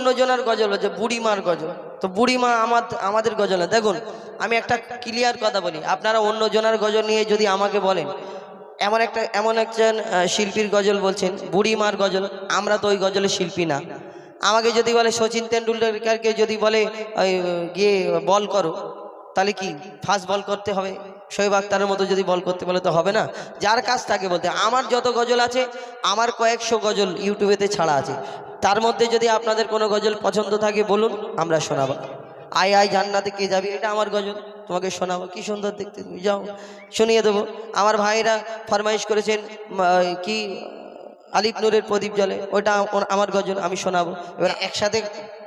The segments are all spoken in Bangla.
অন্য জনের গজল হচ্ছে বুড়িমার গজল। তো বুড়িমা আমার, আমাদের গজল। দেখুন, আমি একটা ক্লিয়ার কথা বলি। আপনারা অন্য জনের গজল নিয়ে যদি আমাকে বলেন, এমন একটা, এমন একজন শিল্পীর গজল বলছেন, বুড়িমার গজল, আমরা তো ওই গজলের শিল্পী না। আমাকে যদি বলে সচিন তেন্ডুলকারকে যদি বলে গিয়ে বল করো, তাহলে কি? ফাস্ট বল করতে হবে? শোয়েব আক্তারের মতো যদি বল করতে বলে তো হবে না। যার কাজ তাকে বলতে আমার যত গজল আছে, আমার কয়েকশো গজল ইউটিউবেতে ছাড়া আছে। তার মধ্যে যদি আপনাদের কোনো গজল পছন্দ থাকে, বলুন, আমরা শোনাবো। আয় আয়, জান্নাতে কে যাবি? এটা আমার গজল। তোমাকে শোনাবো। কি সুন্দর দেখতে তুমি। যাও, শুনিয়ে দেবো। আমার ভাইরা ফরমাইশ করেছেন কি, আলিফ নূরের প্রদীপ জলে। ওটা আমার গজল, আমি শোনাবো। এবার একসাথে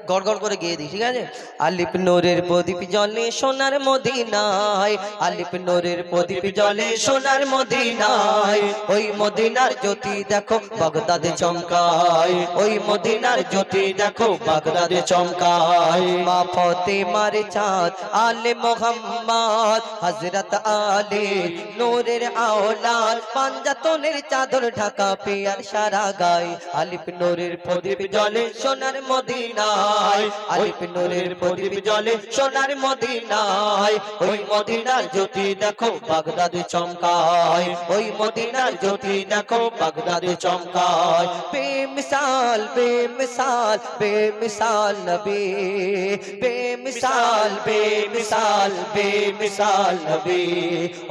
গড় করে গিয়ে দিই, ঠিক আছে? আলিফ নূরের প্রদীপ জলে সোনার মদিনায়, আলিফ নূরের প্রদীপ জলে সোনার মদিনায়, ওই মদিনার জ্যোতি দেখো বাগদাদে চমকায়, ওই মদিনার জ্যোতি দেখো বাগদাদে চমকায়। মা ফতেমার চাঁদ, আলে মোহাম্মদ, হযরত আলী নূরের আওলাদ, পাঞ্জাতনের চাদর ঢাকা পেয়ার সারা গায়, আলিফ নূরের প্রদীপ জলে সোনার মদিনায়। আলিফ নূরের প্রদীপ জলে সোনার মদিনায়। ওই মদিনার জ্যোতি দেখো বাগদাদে চমকায়। ওই মদিনার জ্যোতি দেখো বাগদাদে চমকায়। বেমিসাল বেমিসাল বেমিসাল নবী। বেমিসাল বেমিসাল বেমিসাল নবী।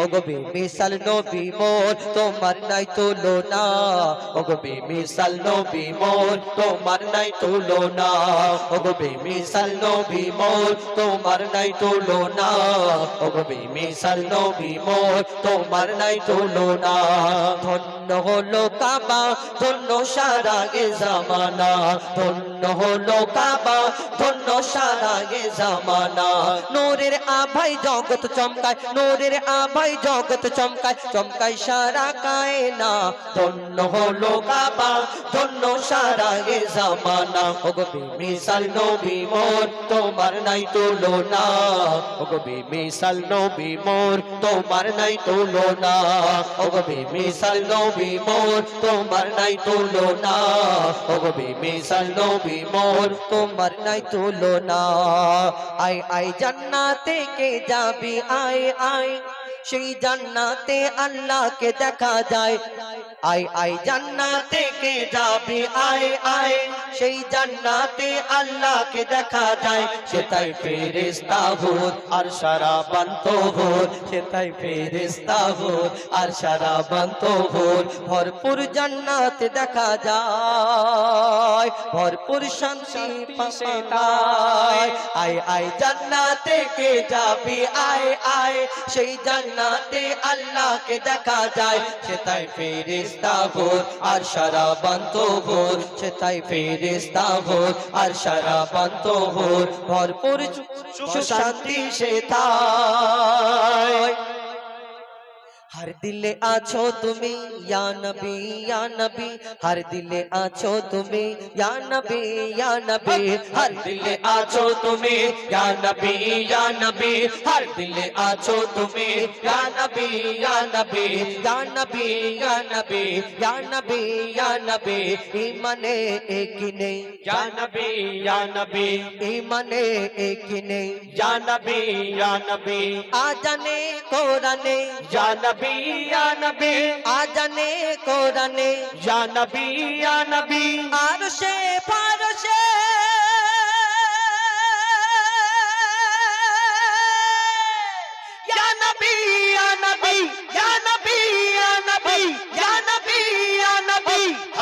ওগো বেমিসাল নবী মোর তোমার নাই তুলনা। ওগো বেমিসাল নবী মোর তোমার নাই তুলনা। ওগো বেমিসাল নবী মোর, তোমার নাই তুলনা। ওগো বেমিসাল নবী মোর, তোমার নাই তুলনা। ধন্য হলো কাবা, ধন্য সারা গে জামানা। ধন্য হলো কাবা, ধন্য সারা গে জামানা। নূরের আভাই জগৎ চমকায়, নূরের আভাই জগৎ চমকায় চমকায় সারা কায়না। ধন্য হলো কাবা, ধন্য সারা গে জামানা। ওগো বেমিসাল নবী মোর, তোমার নাই তুলনা। ওগো বেমিসাল নবী মোর, তোমার নাই তুলনা। ওগো বেমিসাল নবী মোর, তোমার নাই তুলনা। ওগো বেমিসাল নবী মোর, তোমার নাই তুলনা। আই আই জান্নাতে কে যাবি? আয় আয়। সেই জান্নাতে আল্লাহকে দেখা যায়। আই আই, জান্নাতে কে যাবি? আয় আয় সেই জান্নাতে আল্লাহকে দেখা যায়। সেটাই ফেরেস্তা ভূত আর সারা বান্ত ভূত সেটাই ফেরেস্তা ভূত আর সারা বান্ত ভূত ভরপুর জান্নাত দেখা যায়। ভরপুর শান্তি পায়। আয় আয় জান্নাতে কে যাবি? আয় আয় সেই জান্নাতে আল্লাহকে দেখা যায়। সেটাই ফেরিস্তা ভোর, আর সারা বান্ত ভূত সেটাই ফেরিস্তা ভোর, আর সারা বান্ত ভূত ভরপুর সুখ শান্তি সেটাই ہر دلے آچھو تمہیں یا نبی یا نبی ہر دل آچھو تمہیں یا نبی یا نبی ہر دل آچھو تمہیں یا نبی یا نبی ہر دل آچھو تمہیں یا نبی یا نبی یا نبی یا نبی یا نبی یا نبی ایمان ایک نہیں یا نبی یا نبی ایمان ایک نہیں یا نبی یا نبی آ جانے رانے یا نبی नबी या नबी आजने कोरने या नबी या नबी आरशे फारशे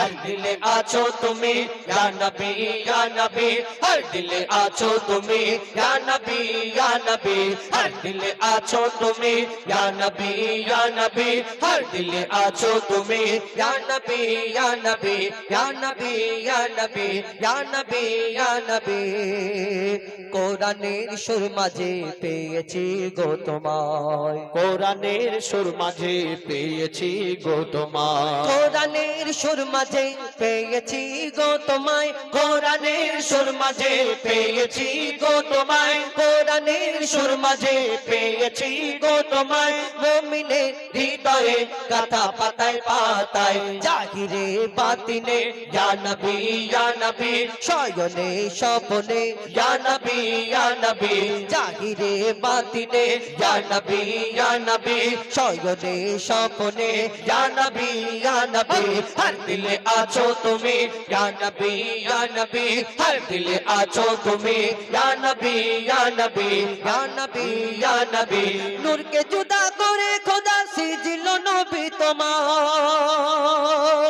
হর দিলে আছো তুমি ইয়া নবী ইয়া নবী হর দিলে আছো তুমি ইয়া নবী ইয়া নবী হর দিলে আছো তুমি ইয়া নবী ইয়া নবী হর দিলে আছো তুমি ইয়া নবী ইয়া নবী ইয়া নবী ইয়া নবী ইয়া নবী ইয়া নবী কোরআনের সুর মাঝে পেয়েছি গো তোমায় কোরআনের সুর মাঝে পেয়েছি গো তোমায় কোরআনের সুর মাঝে পেয়েছি গো তোমায়, কোরআনের সুর মাঝে পেয়েছি গো তোমায়, কোরআনের সুর মাঝে পেয়েছি গো তোমায়। মমিনে হৃদয়ে কথা পাতায় পাতায় জাহিরে বাতিনে ইয়া নবী ইয়া নবী, শয়নে স্বপনে, ইয়া নবী ইয়া নবী জাহিরে বাতিনে ইয়া নবী ইয়া নবী, শয়নে স্বপনে, ইয়া নবী ইয়া নবী হর দিলে আছো তুমি, ইয়া নবী, ইয়া হর দিলে আছো তুমি, ইয়া নবী ইয়া নবী, ইয়া নূরকে জুদা করে খোদা সিজিল নবী তোমার।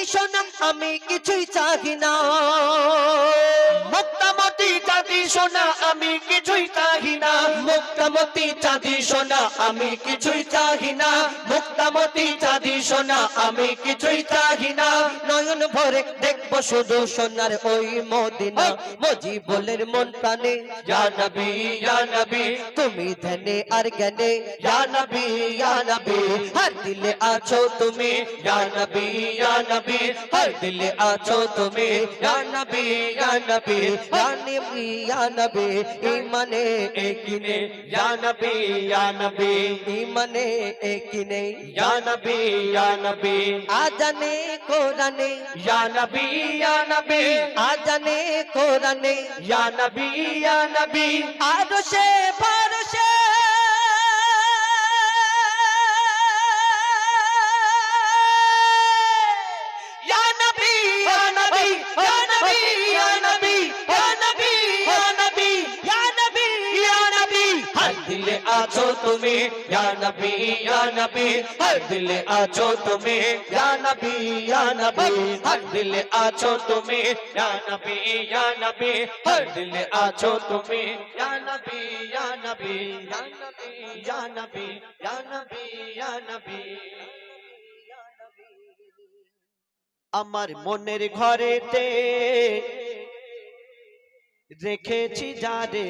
সোনা আমি কিছুই চাহি না। মুক্তামতি চাঁদি সোনা আমি কিছুই চাহি না। মুক্তামতি চাঁদি সোনা আমি কিছুই চাহি না। মুক্তামতি চাঁদি সোনা আমি কিছুই চাহি না। নয়ন ভরে দেখব শুধু সোনার ওই মদিনা। মজি বলের মন প্রাণে ইয়া নবী ইয়া নবী তুমি ধ্যানে আর জ্ঞানে। ইয়া নবী ইয়া নবী হর দিলে আছো তুমি। ইয়া নবী ইয়া নবী হর দিলে আছো তুমি। ইয়া নবী ইয়া নবী জানি ইয়া নবী ইমানে একিনে ইয়া নবী ইয়া নবী ইমানে একিনে ইয়া নবী ইয়া নবী। আজানে কোরানে ইয়া নবী ইয়া নবী। আজানে কোরানে ইয়া নবী ইয়া নবী। আরশে ফারশে আছো তুমি ইয়া নবী ইয়া নবী হর দিলে আছো তুমি ইয়া নবী ইয়া নবী হর দিলে আছো তুমি ইয়া নবী ইয়া নবী হর দিলে আছো তুমি ইয়া নবী ইয়া নবী ইয়া নবী ইয়া নবী ইয়া নবী ইয়া নবী আমার মনের ঘরেতে রেখেছি যারে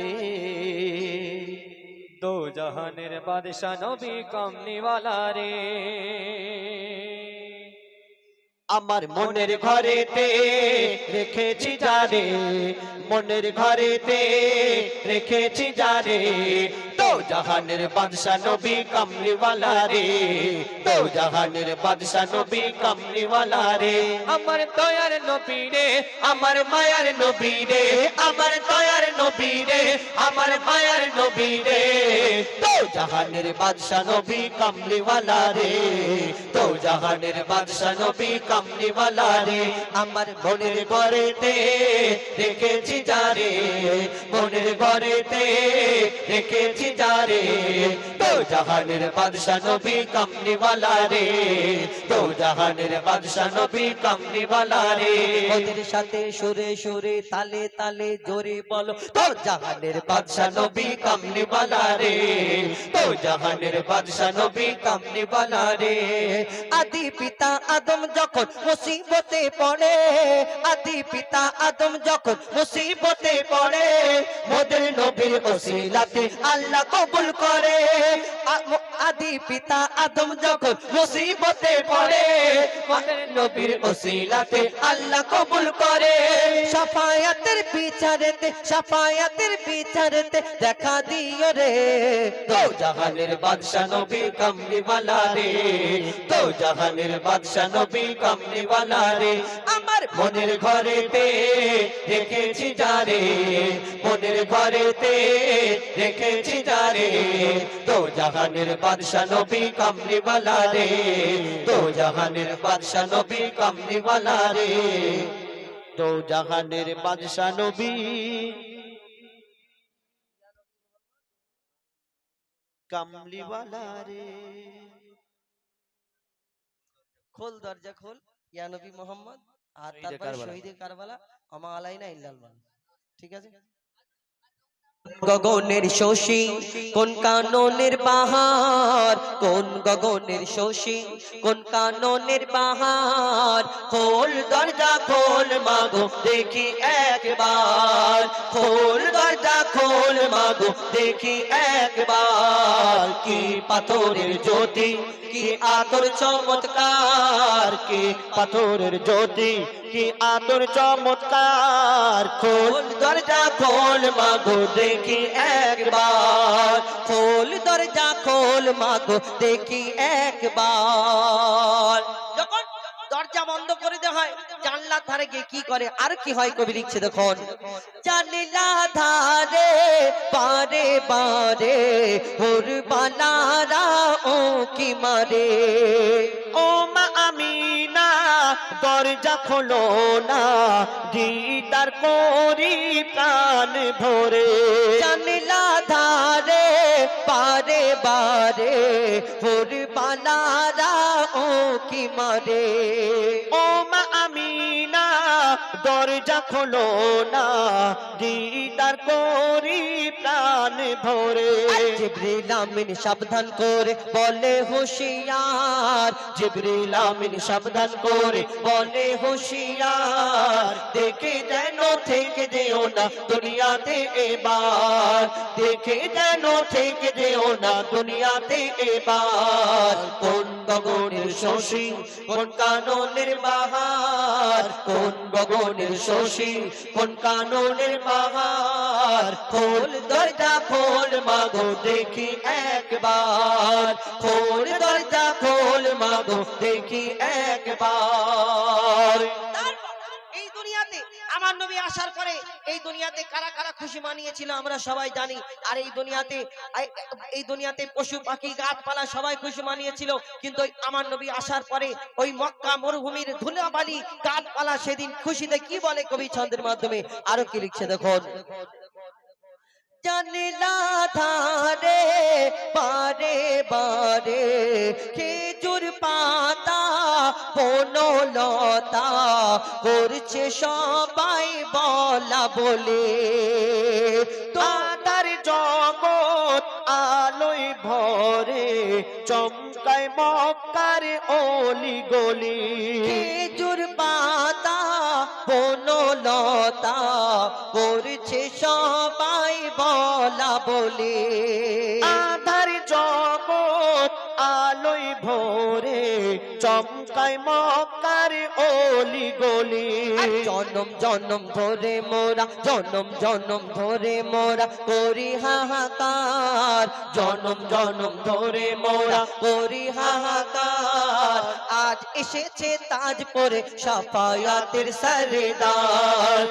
দো জাহানের বাদশা নবী কমনিওয়ালা রে। আমার মনের ঘরেতে রেখেছি যারে, মনের ঘরেতে রেখেছি যারে তো জাহানের বাদশা নবী কামলিওয়ালা রে। তো জাহানের বাদশা নবী কামলিওয়ালা রে। আমার দয়ার নবী রে, আমার মায়ার নবী রে। আমার দয়ার নবী রে, আমার মায়ার নবী রে। তো জাহানের বাদশা নবী কামলিওয়ালা রে। তো জাহানের বাদশা নবী কামলিওয়ালা রে। আমার মনের ঘরেতে রেখেছি যারে। মনের ঘরেতে রেখেছি যারে তো জাহানের বাদশা নবী কামলিওয়ালা রে তো জাহানের বাদশা নবী কামলিওয়ালা রে। ওদের সাথে সুরে সুরে তালে তালে জোরে বলো তো জাহানের বাদশা নবী কামলিওয়ালা রে তো জাহানের বাদশা নবী কামলিওয়ালা রে। আদি পিতা আদম যখন মুসিবতে পড়ে আদি পিতা আদম যখন মুসিবতে পড়ে মোদের নবীর ওসিলাতে আল্লাহ কবুল করে। আদি পিতা আদম যখন মুসিবতে পড়ে নবীর ওসিলাতে আল্লাহ কবুল করে। সাফায়াতের বিচারেতে সাফায়াতের বিচারেতে দেখা দিও রে। তো জাহানের বাদশা নবী কামলিওয়ালা রে। তো জাহানের বাদশা নবী কামলিওয়ালা রে। আমার মনের ঘরেতে রেখেছি যারে মনের ঘরেতে রেখেছি যারে তো জাহানের বাদশা নবী কামলিওয়ালা রে তো জাহানের বাদশা নবী কামলিওয়ালা রে। তো জাহানের বাদশা নবী কামলিওয়ালা রে। খোল দরজা খোল ইয়া নবী মোহাম্মদ আর তারপরে। শহীদে কারবালা আমা আলাইনা ইল্লাল ঠিক আছে? গগনের শশী, কোন কাননের বাহার কোন গগনের শশী, কোন কাননের বাহার খোল দরজা খোল মাগো, দেখি একবার। খোল দরজা খোল মাগো, দেখি একবার। কি পাথরের জ্যোতি, কি আতর চমৎকার? কি পাথরের জ্যোতি, কি আতর চমৎকার? খোল দরজা খোল মাগো, দেখি একবার। খোল দরজা খোল মাগো দেখি একবার। যখন দরজা বন্ধ করে দেওয়া হয়। জানলার ধারে গিয়ে কি করে? আর কি হয় কবি লিখছে দেখুন। জানলা ধারে, বারে বারে হোর বানারা ও কি মারে? ও মা আমিনা, দরজা খোলো না, দিদার করি প্রাণ ভরে। জানলা ধারে, বারে বারে হোর বানারা ও কি মারে? ও মা আমিনা দরজা খোলো না দিদার করি প্রাণ ভরে। জিবরিল আমিন সাবধান করে বলে হুঁশিয়ার। জিবরিল আমিন সাবধান করে বলে হুঁশিয়ার। দেখে যেন থেকে যেও না দুনিয়াতে এবার। দেখে যেন থেকে যেও না দুনিয়াতে এবার। কোন গগনের শশী, কোন কাননের বাহার? কোন গগনের শশী, কোন কাননের বাহার? খোল, দরজা খোল, মাগো, দেখি একবার। খোল, দরজা খোল, মাগো, দেখি একবার। এই দুনিয়াতে আমার নবী আসার পরে এই দুনিয়াতে কারা কারা খুশি মানিয়েছিল আমরা সবাই জানি। আর এই দুনিয়াতে এই দুনিয়াতে পশু পাখি, গাছপালা সবাই খুশি মানিয়েছিল। কিন্তু আমার নবী আসার পরে ওই মক্কা মরুভূমির ধুলাবালি গাছপালা সেদিন খুশিতে কি বলে কবি ছন্দের মাধ্যমে? আরও কি লিখছে দেখুন? জানলা ধারে, বারে বারে খেজুর পাতা, বনলতা করছে সবাই বলা বলে। তার জগৎ আলোয় ভরে, চমকায় মক্কার অলি গলি। খেজুর করছে সবাই বলা বলে। আধার জগৎ আলোয় ভরে চমকায় মক্কার অলি গলি। জনম জনম ধরে মোরা জনম জনম ধরে মোরা করি হাহাকার। জনম জনম ধরে মোরা করি হাহাকার। আজ এসেছে তাজ পরে সাফায়াতের সরদার।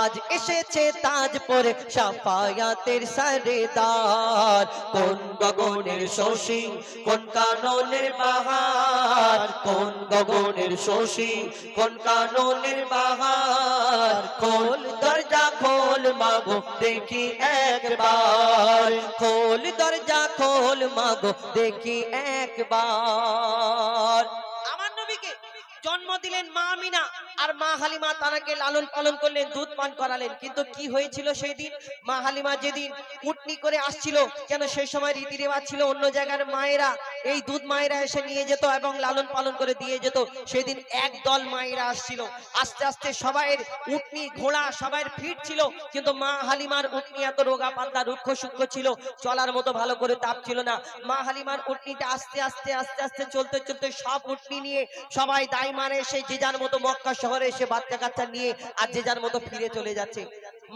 আজ এসেছে তাজ পরে সাফায়াতের সরদার। কোন গগনের শশী কোন কাননের বাহার? কোন গগনের শশী কোন কাননের বাহার? খোল দরজা খোল মাগো, দেখি একবার। খোল দরজা খোল মাগো, দেখি একবার। দিলেন মা আমিনা। আর মা হালিমা তানাকে লালন পালন করলেন, দুধ পান করালেন। কিন্তু কি হয়েছিল সেই দিন? মা হালিমা যেদিন উটনি করে আসছিল কেন সেই সময় রীতি রেওয়াজ ছিল, অন্য জায়গার মায়েরা, এই দুধ মায়েরা এসে নিয়ে যেত এবং লালন পালন করে দিয়ে যেত। সেদিন এক দল মায়েরা আসছিল। আস্তে আস্তে সবাইয়ের উটনি ঘোড়া, সবাইয়ের ফিট ছিল। কিন্তু মা হালিমার উটনি এত রোগা পাতলা, রুক্ষ সূক্ষ্ম ছিল। চলার মতো ভালো করে তাপ ছিল না। মা হালিমার উটনিটা আস্তে আস্তে আস্তে আস্তে চলতে চলতে সব উটনি নিয়ে সবাই দায় মানে এসে যে যার মতো মক্কা শহরে এসে বাচ্চা কাচ্চা নিয়ে আর যে যার মতো ফিরে চলে যাচ্ছে।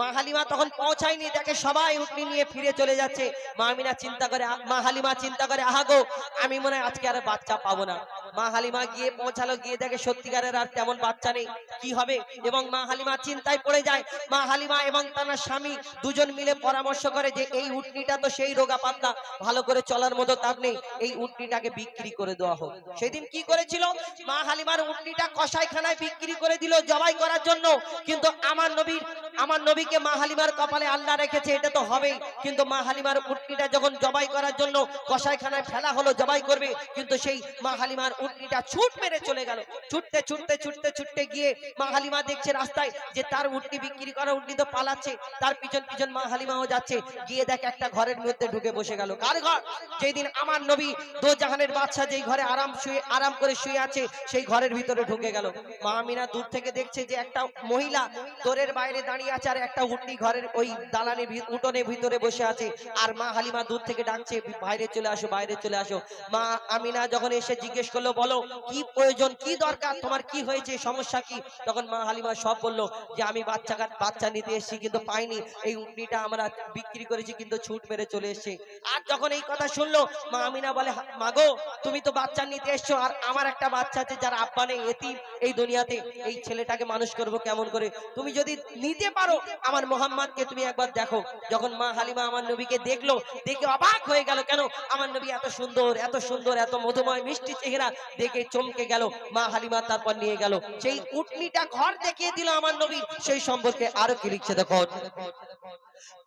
মা হালিমা তখন পৌঁছায়নি দেখে সবাই উটনি নিয়ে ফিরে চলে যাচ্ছে। মা আমিনা চিন্তা করে, মা হালিমা চিন্তা করে আহাগো আমি মনে হয় আজকে আর বাচ্চা পাবো না। মা হালিমা গিয়ে পৌঁছালো, গিয়ে দেখে সত্যিকারের আর তেমন বাচ্চা নেই। কি হবে? এবং মা হালিমা চিন্তায় পড়ে যায়। মা হালিমা এবং তার স্বামী দুজন মিলে পরামর্শ করে যে, এই উটনিটা তো সেই রোগা পাতলা, ভালো করে চলার মতো তার নেই। এই উটনিটাকে বিক্রি করে দেওয়া হোক। সেদিন কি করেছিল? মা হালিমার উটনিটা কসাইখানায় বিক্রি করে দিল জবাই করার জন্য। কিন্তু আমার নবীর, আমার নবী নবীকে মা হালিমার কপালে আল্লাহ রেখেছে, এটা তো হবেই। কিন্তু মা হালিমার উটনিটা যখন জবাই করার জন্য কসাইখানায় ফেলা হলো, জবাই করবে, কিন্তু সেই মা হালিমার উটনিটা ছুট মেরে চলে গেল। ছুটতে ছুটতে ছুটতে ছুটতে গিয়ে মা হালিমা দেখছে রাস্তায় যে তার উটনি বিক্রি করা উটনি তো পালাচ্ছে, তার পিছন পিছন মা হালিমাও যাচ্ছে। গিয়ে দেখ একটা ঘরের মধ্যে ঢুকে বসে গেল। কার ঘর? যেই দিন আমার নবী দো জাহানের বাদশা যেই ঘরে আরাম শুয়ে, আরাম করে শুয়ে আছে, সেই ঘরের ভিতরে ঢুকে গেল। মা আমিনা দূর থেকে দেখছে যে একটা মহিলা দোরের বাইরে দাঁড়িয়ে আছে আর একটা উটনি ঘরের ওই দালানের উঠোনের ভিতরে বসে আছে। আর মা হালিমা দূর থেকে ডাকছে, বাইরে চলে আসো, বাইরে চলে আসো। মা আমিনা যখন এসে জিজ্ঞেস করল, বলো, কি প্রয়োজন, কি দরকার, তোমার কি হয়েছে, সমস্যা কি? তখন মা হালিমা সব বলল যে, আমি বাচ্চা বাচ্চা নিতে এসেছি, কিন্তু পাইনি। এই উটনিটা আমরা বিক্রি করেছি, কিন্তু ছুট মেরে চলে এসেছে। আর যখন এই কথা শুনলো, মা আমিনা বলে, "হা- মাগো তুমি তো বাচ্চা নিতে এসছো, আর আমার একটা বাচ্চা আছে, যার আব্বা নেই, এতিম, এই দুনিয়াতে। এই ছেলেটাকে মানুষ করব কেমন করে? তুমি যদি নিতে পারো আমার মোহাম্মদকে তুমি একবার দেখো। যখন মা হালিমা আমার নবীকে দেখল, দেখে অবাক হয়ে গেল, কেন আমার নবী এত সুন্দর এত সুন্দর, এত মধুময়, মিষ্টি চেহারা দেখে চমকে গেল। মা হালিমা তারপর নিয়ে গেল। সেই উটনিটা ঘর দেখিয়ে দিল আমার নবী। সেই সম্পর্কে আরও কি লিখছে দেখো।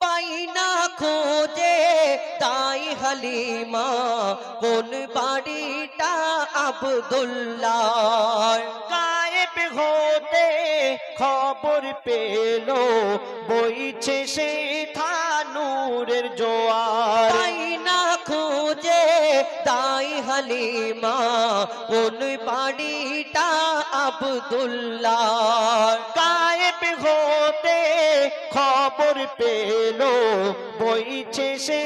পাই না খোঁজে, তাই হালিমা, কোন বাড়িটা আবদুল্লাহ। হতে খবর পেল বইছে সে থানুরের জোয়ার। না খুঁজে তাই হালিমা কোন বাড়িটা আবদুল্লাহ। গায়েব হতে খবর পেল বইছে সে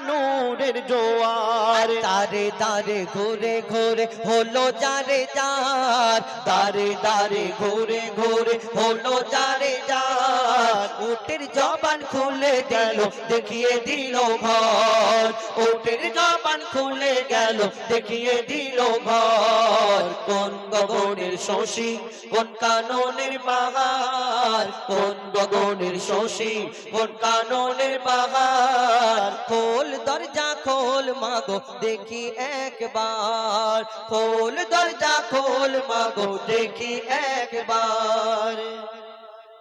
থানুরের জোয়ার। তারে দারে ঘুরে ঘুরে হলো যারে যার। দারে দারে ঘুরে ঘুরে হলো যারে যার। উটের জবান খুলে গেল, দেখিয়ে দিল ঘর। উটের জবান খুলে গেল, দেখিয়ে দিল ঘর। কোন গগনের শশী, কোন কাননের বাহার কোন গগনের শশী, কোন কাননের বাহার খোল দরজা খোল মাগো, দেখি একবার। খোল দরজা খোল মাগো, দেখি একবার।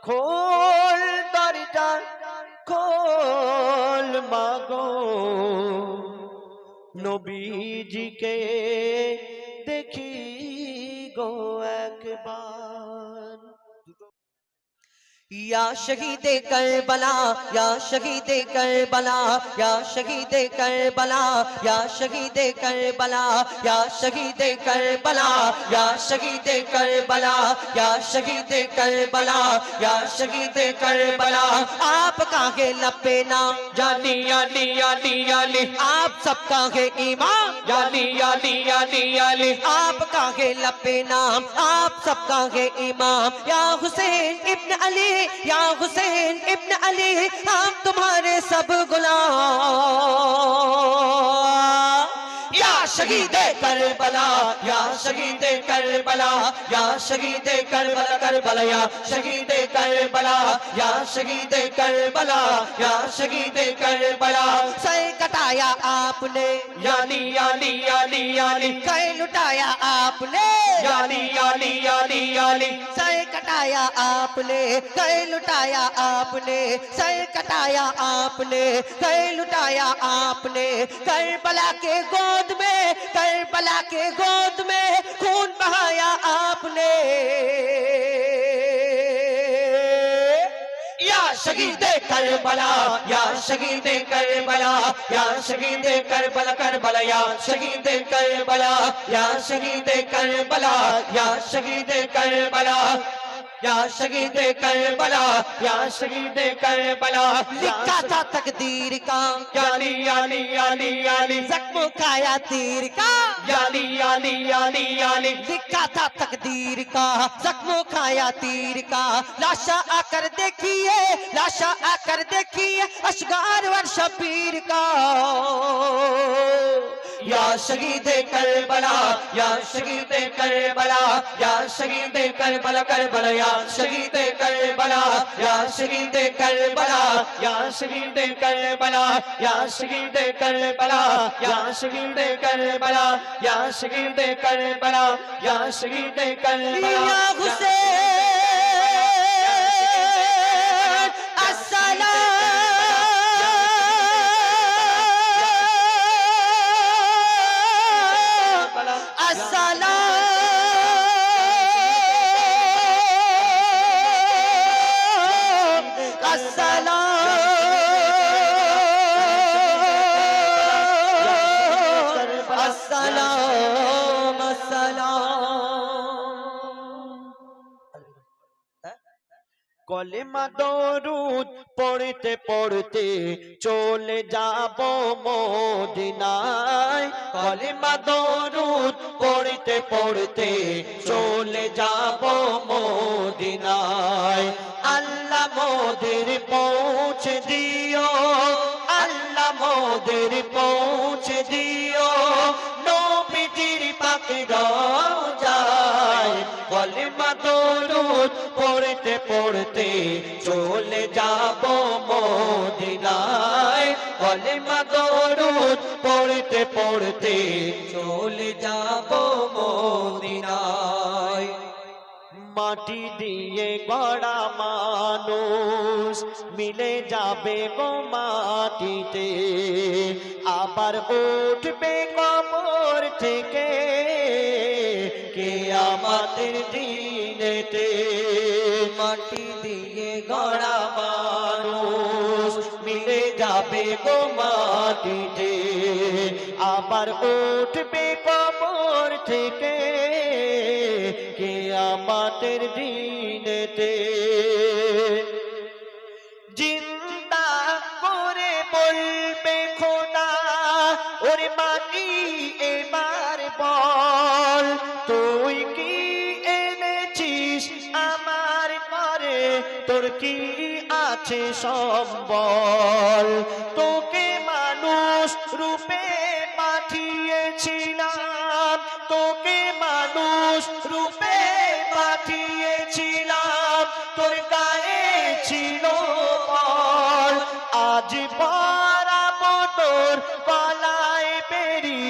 খোল দরজা খোল মাগো, নবীজিকে দেখি গো একবার। یا شہید کربلا، یا شہید کربلا، یا شہید کربلا، یا شہید کربلا، یا شہید کربلا، یا شہید کربلا، یا شہید کربلا، یا شہید کربلا۔ آپ کا ہے نام؟ یعنی یانی یانی یعنی۔ آپ سب کا ہے ایمان؟ جانی یانی یانی یانی آپ کا ہے نام، آپ سب کا ہے امام۔ یا حسین ابن علی، یا حسین ابن علی، ہم تمہارے سب غلام۔ شہید کربلا یا شہید کربلا یا شہید کربلا کربلا یا شہید کربلا یا شہید کربلا یا شہید کربلا۔ سے کٹایا آپ نے یعنی یعنی یعنی یعنی۔ کئی لٹایا آپ نے۔ یعنی یعنی یعنی یعنی۔ سے کٹایا آپ نے کئی لٹایا آپ نے۔ سے کٹایا آپ نے کئی لٹایا آپ نے۔ کربلا کے گود میں میں کربلا کے گود میں خون بہایا آپ نے۔ یا شہید کربلا، یا شہید کربلا، یا شہید کربلا کربلا، یا شہید کربلا، یا شہید کربلا، یا شہید کربلا۔ یا شہید کربلا، یا شہید کربلا، لکھا تھا تقدیر کا یالی یالی یالی یالی زخم کھایا تیر کا یالی یالی یالی یالی لکھا تھا تقدیر کا، زخم کھایا تیر کا لاشا آ کر دیکھیے لاشا آ کر دیکھیے اشگار ور شبیر کا۔ یا شہید کربلا یا شہید کربلا یا شہید کربلا کربلا یا شہید کربلا یا شہید کربلا یا شہید کربلا یا شہید کربلا یا شہید کربلا یا شہید کربلا یا شہید کربلا یا حسین কলেমা দরুদ পড়তে পড়তে চলে যাব মদিনায়। কলেমা দরুদ পড়তে পড়তে চলে যাব মদিনায়। আল্লাহ মোদের পৌঁছে দিও, আল্লাহ মোদের পৌঁছে দিও। নবীজির পাকে যায় কলেমা দরুদ পড়তে চলে যাব মদিনায়। কলেমা দরুদ পড়তে পড়তে চলে যাব মদিনায়। মাটি দিয়ে গড়া মানুষ মিলে যাবে গো মাটিতে। আবার উঠবে কবর থেকে কে আমাদের দিনেতে মাটি দিয়ে গড়া মানুষ মিলে যাবে গো মাটিতে আবার উঠবে কবর থেকে কে আমাদের দিনেতে আছে সম্বল। তোকে মানুষ রূপে পাঠিয়েছিলাম। তোকে মানুষ রূপে পাঠিয়েছিলাম। তোর গায়ে ছিল বল। আজ পরাবো গলায় বেরি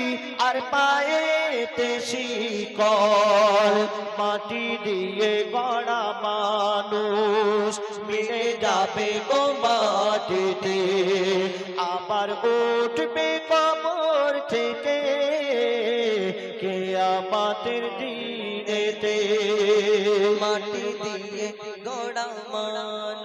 আর পায়েতে শিকল। মাটি দিয়ে গড়া মানুষ মিলে যাবে গো মাটিতে। আবার উঠবে কবর থেকে কে আমাদের দিনেতে। মাটি দিয়ে গড়া মানুষ